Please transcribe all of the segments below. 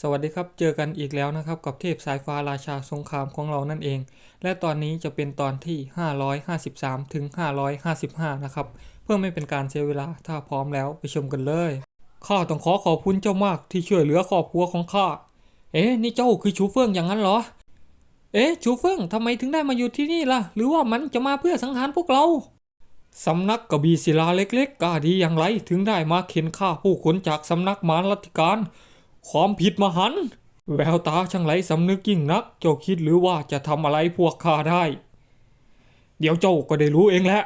สวัสดีครับ เจอกันอีกแล้วนะครับ กับเทพสายฟ้าราชาสงครามของเรานั่นเอง และตอนนี้จะเป็นตอนที่ 553 ถึง 555 นะครับ เพื่อไม่เป็นการเสียเวลา ถ้าพร้อมแล้วไปชมกันเลย ข้าต้องขอขอบคุณเจ้ามากที่ช่วยเหลือครอบครัวของข้า เอ๊ะ นี่เจ้าคือชูเฟิงอย่างนั้นเหรอ เอ๊ะ ชูเฟิงทำไมถึงได้มาอยู่ที่นี่ล่ะ หรือว่ามันจะมาเพื่อสังหารพวกเราสำนักกระบี่ศิลาเล็กๆกล้าดีอย่างไร ถึงได้มาเข็นฆ่าผู้คนจากสำนักมารลัทธิการ ความผิดมหัน แววตาช่างไหลสำนึกยิ่งนัก เจ้าคิดหรือว่าจะทำอะไรพวกข้าได้ เดี๋ยวเจ้าก็ได้รู้เองแหละ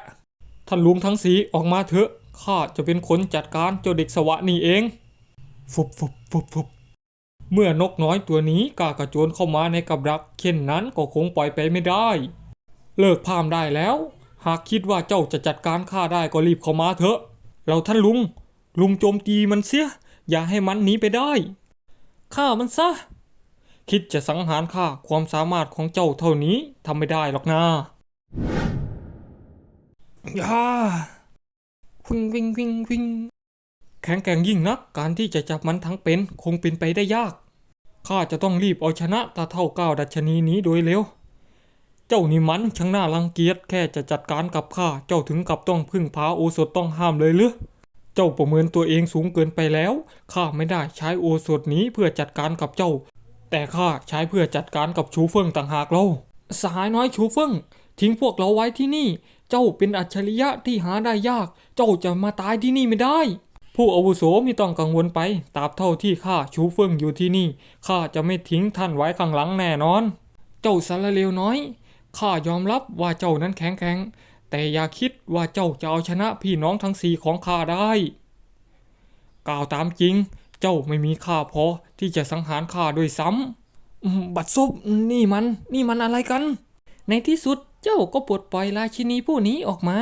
ท่านลุงทั้งสีออกมาเถอะ ข้าจะเป็นคนจัดการเจ้าเด็กสวะนี่เอง ฟุบฟุบฟุบฟุบเมื่อนกน้อยตัวนี้กากระโจนเข้ามาในกับดัก เช่นนั้นก็คงปล่อยไปไม่ได้ เลิกพามได้แล้ว หากคิดว่าเจ้าจะจัดการข้าได้ก็รีบเข้ามาเถอะ เราท่านลุง ลุงโจมตีมันเสีย อย่าให้มันหนีไปได้ ฆ่ามันซะ คิดจะสังหารข้าความสามารถของเจ้าเท่านี้ทำไม่ได้หรอกนะย่าวิงวิงวิงวิงแข็งแกร่งยิ่งนัก การที่จะจับมันทั้งเป็นคงเป็นไปได้ยาก ข้าจะต้องรีบเอาชนะตาเท่าก้าวดัชนีนี้โดยเร็ว เจ้านี่มันช่างน่ารังเกียจแค่จะจัดการกับข้า เจ้าถึงกับต้องพึ่งพาโอสถต้องห้ามเลยหรือ เจ้าประเมินตัวเองสูงเกินไปแล้ว ข้าไม่ได้ใช้โอสถนี้เพื่อจัดการกับเจ้า แต่ข้าใช้เพื่อจัดการกับชูเฟิงต่างหากเราสหายน้อยชูเฟิงทิ้งพวกเราไว้ที่นี่ เจ้าเป็นอัจฉริยะที่หาได้ยาก เจ้าจะมาตายที่นี่ไม่ได้ ผู้อาวุโสไม่ต้องกังวลไป ตราบเท่าที่ข้าชูเฟิงอยู่ที่นี่ ข้าจะไม่ทิ้งท่านไว้ข้างหลังแน่นอน เจ้าสารเลวน้อย ข้ายอมรับว่าเจ้านั้นแข็งแกร่ง แต่อย่าคิดว่าเจ้าจะเอาชนะพี่น้องทั้งสี่ของข้าได้ กล่าวตามจริง เจ้าไม่มีค่าพอที่จะสังหารข้าด้วยซ้ำอืมบัดซบนี่มัน นี่มันอะไรกัน ในที่สุดเจ้าก็ปลดปล่อยราชินีผู้นี้ออกมา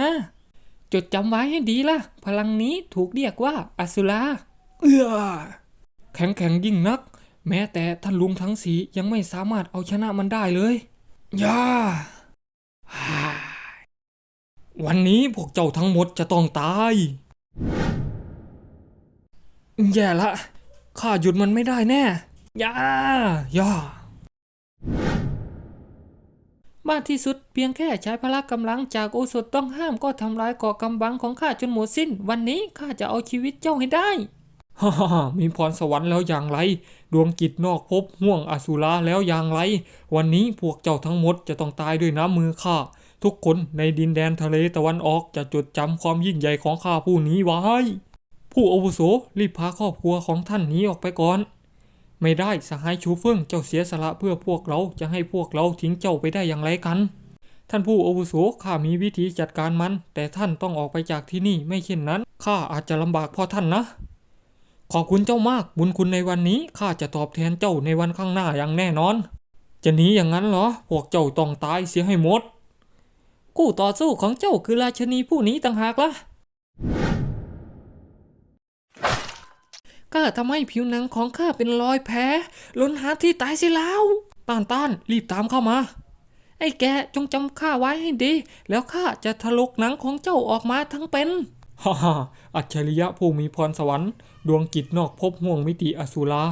จดจำไว้ให้ดีล่ะ พลังนี้ถูกเรียกว่าอสุราเอื้อแข็งแข็งยิ่งนัก แม้แต่ท่านลุงทั้งสียังไม่สามารถเอาชนะมันได้เลยย่า วันนี้พวกเจ้าทั้งหมดจะต้องตาย แย่ละ ข้าหยุดมันไม่ได้แน่ย่าย่ามากที่สุดเพียงแค่ใช้พละกำลังจากโอสถต้องห้ามก็ทำลายเกาะกำบังของข้าจนหมดสิ้น วันนี้ข้าจะเอาชีวิตเจ้าให้ได้ฮ่าฮ่ามีพรสวรรค์แล้วอย่างไร ดวงกิจนอกภพห่วงอสุราแล้วอย่างไร วันนี้พวกเจ้าทั้งหมดจะต้องตายด้วยน้ำมือข้า ทุกคนในดินแดนทะเลตะวันออกจะจดจำความยิ่งใหญ่ของข้าผู้นี้ไว้ ผู้อาวุโสรีบพาครอบครัวของท่านหนีออกไปก่อน ไม่ได้สหายชูเฟิงเจ้าเสียสละเพื่อพวกเราจะให้พวกเราทิ้งเจ้าไปได้อย่างไรกัน ท่านผู้อาวุโสข้ามีวิธีจัดการมัน แต่ท่านต้องออกไปจากที่นี่ไม่เช่นนั้นข้าอาจจะลำบากเพราะท่านนะ ขอบคุณเจ้ามากบุญคุณในวันนี้ข้าจะตอบแทนเจ้าในวันข้างหน้าอย่างแน่นอน จะหนีอย่างนั้นเหรอพวกเจ้าต้องตายเสียให้หมด คู่ต่อสู้ของเจ้าคือราชนีผู้นี้ต่างหากล่ะก็ทำให้ผิวหนังของข้าเป็นรอยแผลล้นหาที่ตายสิแล้วต้านต้านรีบตามเข้ามา ไอ้แกจงจำข้าไว้ให้ดี แล้วข้าจะถลกหนังของเจ้าออกมาทั้งเป็นฮ่าฮ่าอัจฉริยะผู้มีพรสวรรค์ ดวงกิจนอกภพห่วงมิติอสุรา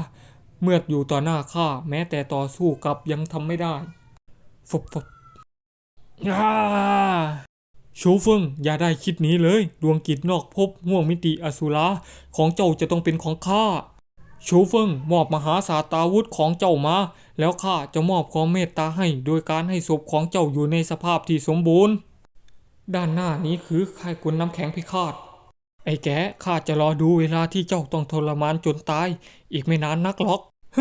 เมื่ออยู่ต่อหน้าข้าแม้แต่ต่อสู้กับยังทำไม่ได้ฟบฟบ ชูเฟิงอย่าได้คิดหนี้เลย ดวงกิจนอกภพห่วงมิติอสุราของเจ้าจะต้องเป็นของข้าชูเฟิงมอบมหาสาตาวุธของเจ้ามา แล้วข้าจะมอบความเมตตาให้ โดยการให้ศพของเจ้าอยู่ในสภาพที่สมบูรณ์ ด้านหน้านี้คือค่ายกุนน้ำแข็งพิฆาต ไอ้แกข้าจะรอดูเวลาที่เจ้าต้องทรมานจนตาย อีกไม่นานนักหรอกฮ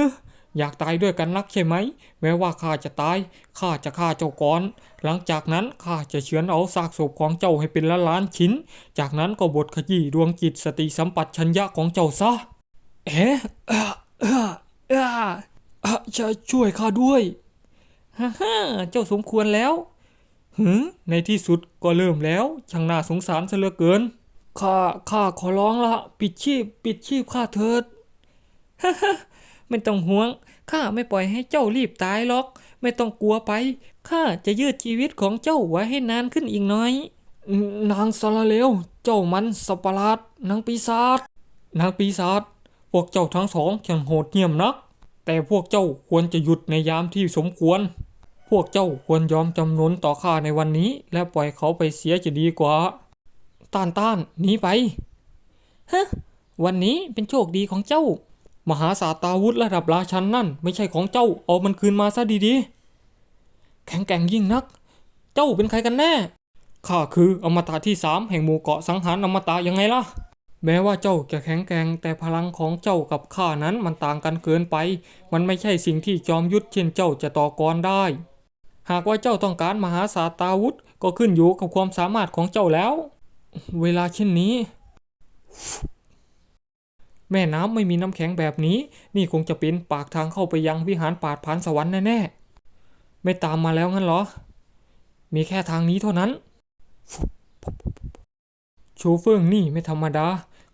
อยากตายด้วยกันนักใช่ไหม แม้ว่าข้าจะตาย ข้าจะฆ่าเจ้าก่อน หลังจากนั้นข้าจะเฉือนเอาซากศพของเจ้าให้เป็นล้านล้านๆชิ้น จากนั้นก็บดขยี้ดวงจิตสติสัมปชัญญะของเจ้าซะ เอ๊ะอ่อเอ่อเอ่อเอ่อช่วยข้าด้วย ฮ่าฮ่าเจ้าสมควรแล้วหือในที่สุดก็เริ่มแล้ว ช่างน่าสงสารซะเหลือเกิน ข้า ข้าขอร้องละ ปิดชีพ ปิดชีพข้าเถิด ฮ่าฮ่า ไม่ต้องห่วง ข้าไม่ปล่อยให้เจ้ารีบตายหรอก ไม่ต้องกลัวไป ข้าจะยืดชีวิตของเจ้าไว้ให้นานขึ้นอีกน้อย นางสารเลว เจ้ามันสัตว์ปราดนางปีศาจ นางปีศาจ พวกเจ้าทั้งสองช่างโหดเหี้ยมนัก แต่พวกเจ้าควรจะหยุดในยามที่สมควร พวกเจ้าควรยอมจำนนต่อข้าในวันนี้ และปล่อยเขาไปเสียจะดีกว่า ต้านต้านหนีไป ฮะ วันนี้เป็นโชคดีของเจ้า มหาศาสตาวุธระดับราชันนั่น ไม่ใช่ของเจ้าเอามันคืนมาซะดีๆ แข็งแกร่งยิ่งนัก เจ้าเป็นใครกันแน่ข้าคืออมตะที่สามแห่งหมู่เกาะสังหารอมตะยังไงล่ะ แม้ว่าเจ้าจะแข็งแกร่งแต่พลังของเจ้ากับข้านั้นมันต่างกันเกินไป มันไม่ใช่สิ่งที่จอมยุทธเช่นเจ้าจะต่อกรได้ หากว่าเจ้าต้องการมหาศาสตาวุธก็ขึ้นอยู่กับความสามารถของเจ้าแล้ว เวลาเช่นนี้ แม่น้ำไม่มีน้ำแข็งแบบนี้ นี่คงจะเป็นปากทางเข้าไปยังวิหารปาดผานสวรรค์แน่ๆ ไม่ตามมาแล้วงั้นเหรอ มีแค่ทางนี้เท่านั้นโชเฟอร์นี่ไม่ธรรมดา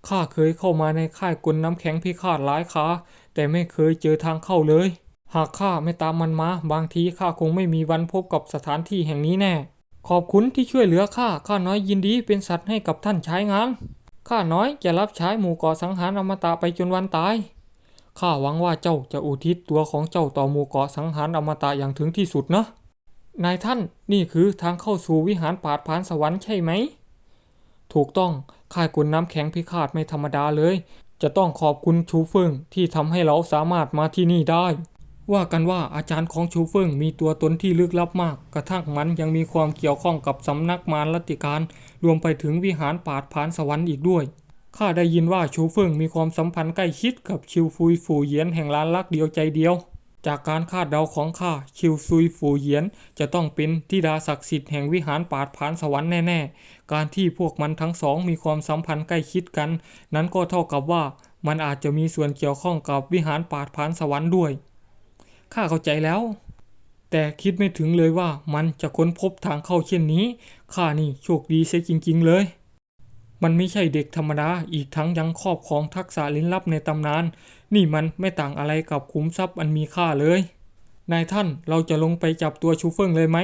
ข้าเคยเข้ามาในค่ายกลน้ำแข็งพิฆาตหลายขาแต่ไม่เคยเจอทางเข้าเลย หากข้าไม่ตามมันมา บางทีข้าคงไม่มีวันพบกับสถานที่แห่งนี้แน่ ขอบคุณที่ช่วยเหลือข้า ข้าน้อยยินดีเป็นสัตว์ให้กับท่านใช้งาน ข้าน้อยจะรับใช้หมู่เกาะสังหารอมตะไปจนวันตาย ข้าหวังว่าเจ้าจะอุทิศตัวของเจ้าต่อหมู่เกาะสังหารอมตะอย่างถึงที่สุดนะ นายท่านนี่คือทางเข้าสู่วิหารปาดผานสวรรค์ใช่ไหม ถูกต้องค่ายกุนน้ำแข็งพิฆาตไม่ธรรมดาเลย จะต้องขอบคุณชูเฟิงที่ทำให้เราสามารถมาที่นี่ได้ ว่ากันว่าอาจารย์ของชูเฟิงมีตัวตนที่ลึกลับมาก กระทั่งมันยังมีความเกี่ยวข้องกับสำนักมารลัติการ รวมไปถึงวิหารปาดผานสวรรค์อีกด้วย ข้าได้ยินว่าชูเฟิงมีความสัมพันธ์ใกล้ชิดกับชิวฟุยฝูเยียนแห่งล้านลักเดียวใจเดียว จากการคาดเดาของข้าชิวซุยฝูเยียนจะต้องเป็นธิดาศักดิ์สิทธิ์แห่งวิหารปาดผานสวรรค์แน่ๆ การที่พวกมันทั้งสองมีความสัมพันธ์ใกล้ชิดกัน นั้นก็เท่ากับว่ามันอาจจะมีส่วนเกี่ยวข้องกับวิหารปาดผานสวรรค์ด้วย ข้าเข้าใจแล้ว แต่คิดไม่ถึงเลยว่ามันจะค้นพบทางเข้าเช่นนี้ ข้านี่โชคดีเสียจริง ๆ เลย มันไม่ใช่เด็กธรรมดา อีกทั้งยังครอบครองทักษะลิ้นลับในตำนาน นี่มันไม่ต่างอะไรกับขุมทรัพย์อันมีค่าเลย นายท่านเราจะลงไปจับตัวชูเฟิงเลยไหม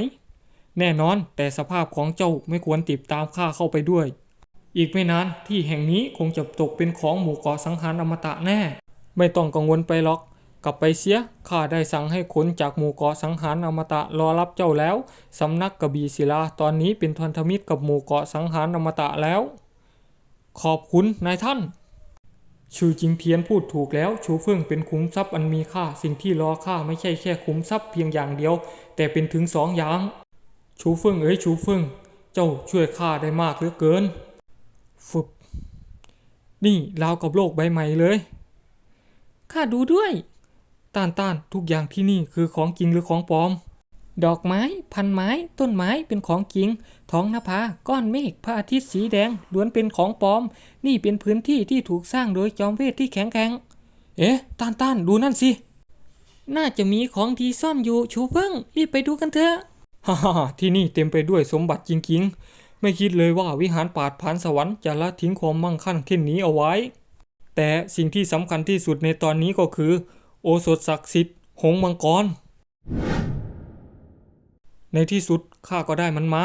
แน่นอน แต่สภาพของเจ้าไม่ควรติดตามข้าเข้าไปด้วย อีกไม่นานที่แห่งนี้คงจะตกเป็นของหมู่เกาะสังหารอมตะแน่ ไม่ต้องกังวลไปหรอก กลับไปเสีย ข้าได้สั่งให้คนจากหมู่เกาะสังหารอมตะรอรับเจ้าแล้ว สำนักกระบี่ศิลาตอนนี้เป็นพันธมิตรกับหมู่เกาะสังหารอมตะแล้ว ขอบคุณนายท่านชื่อจิงเทียนพูดถูกแล้ว ชูเฟิ่งเป็นขุมทรัพย์อันมีค่า สิ่งที่รอข้าไม่ใช่แค่ขุมทรัพย์เพียงอย่างเดียว แต่เป็นถึงสองอย่าง ชูเฟิ่งเอ้ยชูเฟิ่งเจ้าช่วยข้าได้มากเหลือเกิน ฟึบ นี่ราวกับโลกใบใหม่เลย ข้าดูด้วย ต้านต้านทุกอย่างที่นี่คือของจริงหรือของปลอม ดอกไม้ พันไม้ ต้นไม้เป็นของจริง ท้องนภาก้อนเมฆพระอาทิตย์สีแดงล้วนเป็นของปลอม นี่เป็นพื้นที่ที่ถูกสร้างโดยจอมเวทที่แข็งแกร่งเอ๊ะ ต้านต้านดูนั่นสิ น่าจะมีของดีซ่อนอยู่ชูเฟิ่งรีบไปดูกันเถอะฮ่าฮ่าฮ่าที่นี่เต็มไปด้วยสมบัติจริงๆ ไม่คิดเลยว่าวิหารปาดผานสวรรค์จะละทิ้งความมั่งคั่งเช่นนี้เอาไว้ แต่สิ่งที่สำคัญที่สุดในตอนนี้ก็คือ โอสถศักดิ์สิทธิ์หงมังกร ในที่สุดข้าก็ได้มันมา